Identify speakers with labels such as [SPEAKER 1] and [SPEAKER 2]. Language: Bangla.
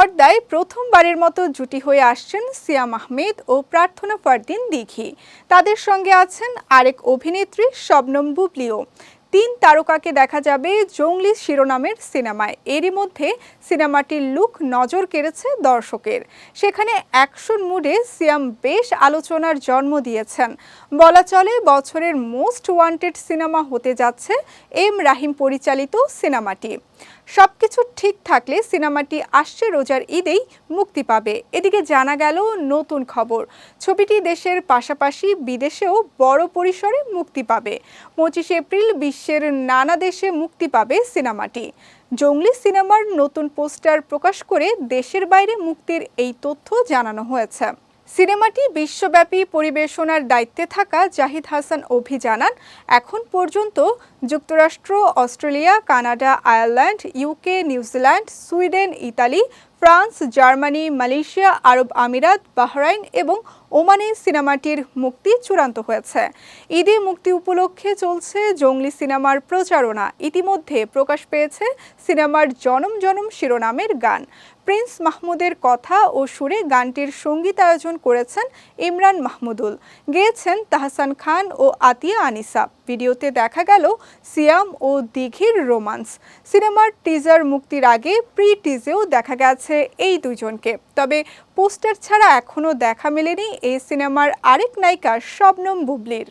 [SPEAKER 1] পর্দায় প্রথমবারের মতো জুটি হয়ে আসছেন সিয়াম আহমেদ ও প্রার্থনা ফারদিন দিঘি। তাদের সঙ্গে আছেন আরেক অভিনেত্রী শবনম বুবলিও। তিন তারকাকে দেখা যাবে জঙ্গলি শিরোনামের সিনেমায়। এরই মধ্যে সিনেমাটির লুক নজর কেড়েছে দর্শকের। সেখানে অ্যাকশন মুডে সিয়াম বেশ আলোচনার জন্ম দিয়েছেন। বলা চলে বছরের মোস্ট ওয়ান্টেড সিনেমা হতে যাচ্ছে এম রাহিম পরিচালিত সিনেমাটি। সবকিছু ঠিক থাকলে সিনেমাটি আসছে রোজার ঈদেই মুক্তি পাবে। এদিকে জানা গেল নতুন খবর। ছবিটি দেশের পাশাপাশি বিদেশেও বড় পরিসরে মুক্তি পাবে। পঁচিশে এপ্রিল বিশ্বের নানা দেশে মুক্তি পাবে সিনেমাটি। জঙ্গলি সিনেমার নতুন পোস্টার প্রকাশ করে দেশের বাইরে মুক্তির এই তথ্য জানানো হয়েছে। সিনেমাটি বিশ্বব্যাপী পরিবেশনার দায়িত্বে থাকা জাহিদ হাসান অভি জানান এখন পর্যন্ত যুক্তরাষ্ট্র, Australia, Canada, Ireland, UK, New Zealand, Sweden, Italy, France, Germany, Malaysia, আরব আমিরাত, বাহরাইন এবং ওমানে সিনেমাটির মুক্তি চূড়ান্ত হয়েছে। ঈদে মুক্তি উপলক্ষে চলছে জঙ্গলি সিনেমার প্রচারণা। ইতিমধ্যে প্রকাশ পেয়েছে সিনেমার জনম জনম শিরোনামের গান। প্রিন্স মাহমুদের কথা ও সুরে গানটির সঙ্গীতায়োজন করেছেন ইমরান মাহমুদুল। গেয়েছেন তাহসান খান ও আতিয়া আনিসা। ভিডিওতে দেখা গেল সিয়াম ও দিঘির রোমান্স। সিনেমার টিজার মুক্তির আগে প্রি টিজেও দেখা গেছে এই দুজনকে। তবে পোস্টার ছাড়া এখনও দেখা মেলেনি এই সিনেমার আরেক নায়িকা শবনম বুবলির।